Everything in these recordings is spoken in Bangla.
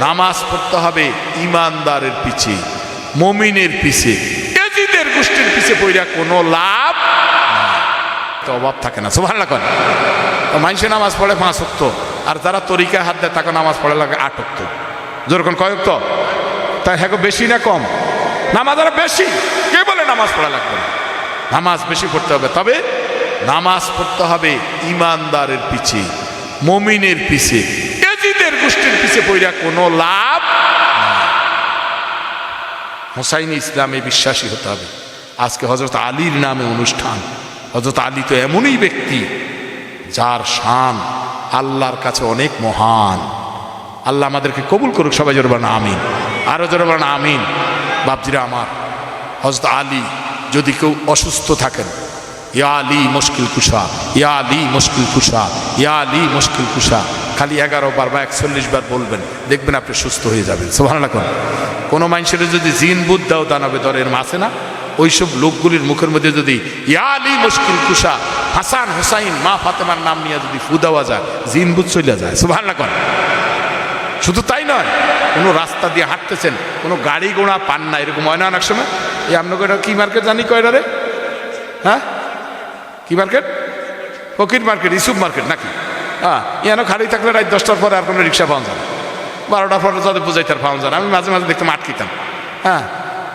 নামাজ পড়তে হবে ইমানদারের পিছে, মমিনের পিছে এজিদের গোষ্ঠীর পিছে পড়া কোনো লাভ তো অভাব থাকে না সুভান লাগান তো মানুষে নামাজ পড়ে পাঁচ অক্ত আর যারা তরিকা হাত দেয় তাকে নামাজ পড়ে লাগে আট অক্ত যেরকম কয়েক তো তাই হ্যাঁ বেশি না কম? নামাজ আরও বেশি? কে বলে নামাজ পড়া লাগবে না? নামাজ বেশি পড়তে হবে, তবে নামাজ পড়তে হবে ইমানদারের পিছে, মমিনের পিছে এজিদের গোষ্ঠীর পিছে পড়া কোনো লাভ হোসাইন ইসলামে বিশ্বাসী হতে হবে। আজকে হজরত আলীর নামে অনুষ্ঠান। হজরত আলী তো এমনই ব্যক্তি, যার শান আল্লাহর কাছে অনেক মহান। আল্লাহ আমাদেরকে কবুল করুক, সবাই জোরে বলেন আমিন। আরও জোরে বলেন আমিন। বাপজিরা আমার হজরত আলী যদি কেউ অসুস্থ থাকেন, ইয়া আলী মুশকিল কুশা, ইয়া আলী মুশকিল কুশা, ইয়া আলী মুশকিল কুশা। খালি এগারো বার বা একচল্লিশ বার বলবেন, দেখবেন আপনি সুস্থ হয়ে যাবেন। সোভান রাখুন কোনো মানুষের যদি জিন বুধ দাও দানাবে দরের মাসে না, ওইসব লোকগুলির মুখের মধ্যে যদি ইয়ালি মুশকিল কুশা, হাসান হোসাইন, মা ফাতেমার নাম নিয়ে যদি ফু দেওয়া যায়, জিন, বুধ চলে যায়। সোভান রাখুন শুধু তাই নয়, কোনো রাস্তা দিয়ে হাঁটতেছেন, কোনো গাড়ি ঘোড়া পান না, এরকম হয় না অনেক সময়? এই আপনাকে এটা কি মার্কেট জানি কয়টা রে? হ্যাঁ? কি মার্কেট? ফকির মার্কেট ইসুপ মার্কেট নাকি? হ্যাঁ ইয়ানো খালি থাকলে রাত দশটার পরে আর কোনো রিক্সা পাওয়া যায় বারোটার পরে যাদের বুঝাইতে আর পাওয়া যায় আমি মাঝে মাঝে দেখতাম আটকিতাম হ্যাঁ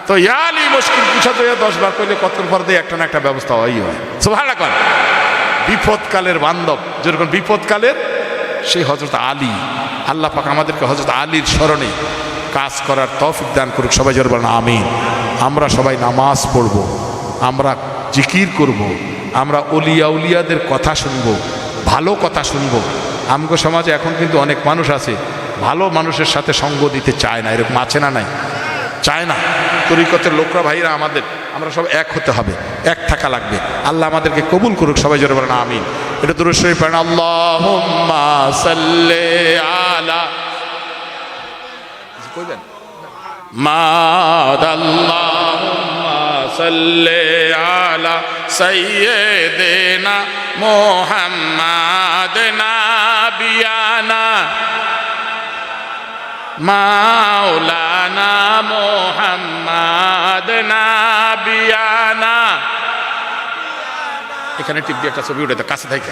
তো ইয়ালি মুশকিল পুছা তো দশ বার করলে কত পর দিয়ে একটা না একটা ব্যবস্থা হয় হয়। সোভানা কর বিপদকালের বান্ধব, যেরকম বিপদকালের সেই হজরত আলী। আল্লাহ পাক আমাদেরকে হজরত আলীর স্মরণে কাজ করার তৌফিক দান করুক। সবাই জোর বলেন আমি আমরা সবাই নামাজ পড়ব, আমরা জিকির করব, আমরা অলিয়া উলিয়াদের কথা শুনব। ভালো কথা শুনব। আমগো সমাজে এখন কিন্তু অনেক মানুষ আছে, ভালো মানুষের সাথে সঙ্গ দিতে চায় না, এরকম আছে না নাই? চায় না। তরিকতের লোকরা, ভাইরা আমাদের, আমরা সব এক হতে হবে, এক থাকা লাগবে। আল্লাহ আমাদেরকে কবুল করুক, সবাই জোরে বলেন আমি এটা দুরুশ্বরী পড়েন আল্লাহ আলা কইবেন? সাল্লি আলা সাইয়্যিদিনা মুহাম্মাদ নাবিয়ানা, মাওলানা মুহাম্মাদ নাবিয়ানা। এখানে টিপ দিয়ে একটা ছবি উঠে তো কাছে থাকে।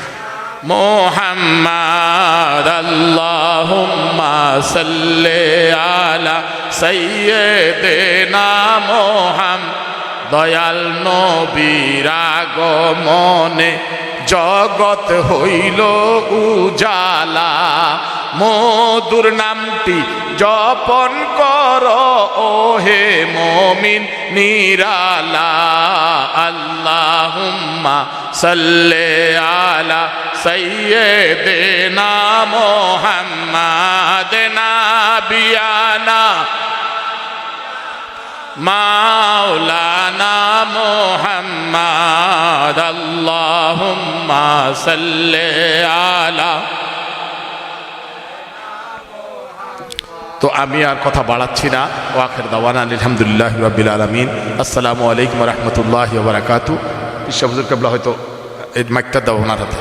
মোহাম্মদ আল্লাহুম্মা সাল্লি আলা সাইয়্যিদিনা মোহাম দয়াল নবীর আগমনে জগৎ হইল উজালা। মধুর নামটি জপন কর ওহে মমিন নিরালা। আল্লাহুম্মা সাল্লে আলা সাইয়্যিদিনা মুহাম্মাদ নাবিয়ানা। মাওলানা মুহাম্মাদ আল্লাহুম্মা সাল্লে আলা। তো আমি আর কথা বাড়াচ্ছি না। ওয়াখের দাওয়ানা আলহামদুলিল্লাহ রবিল আলমিন। আসসালামু আলাইকুম রহমতুল্লাহ বারাকাতু বিশ্ববজুর কেবলা হয়তো এই মাইকটা দাও ওনার হাতে।